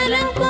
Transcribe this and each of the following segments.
月亮光。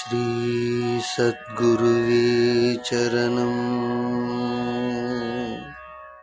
श्रीसद्गुरुवे चरणम्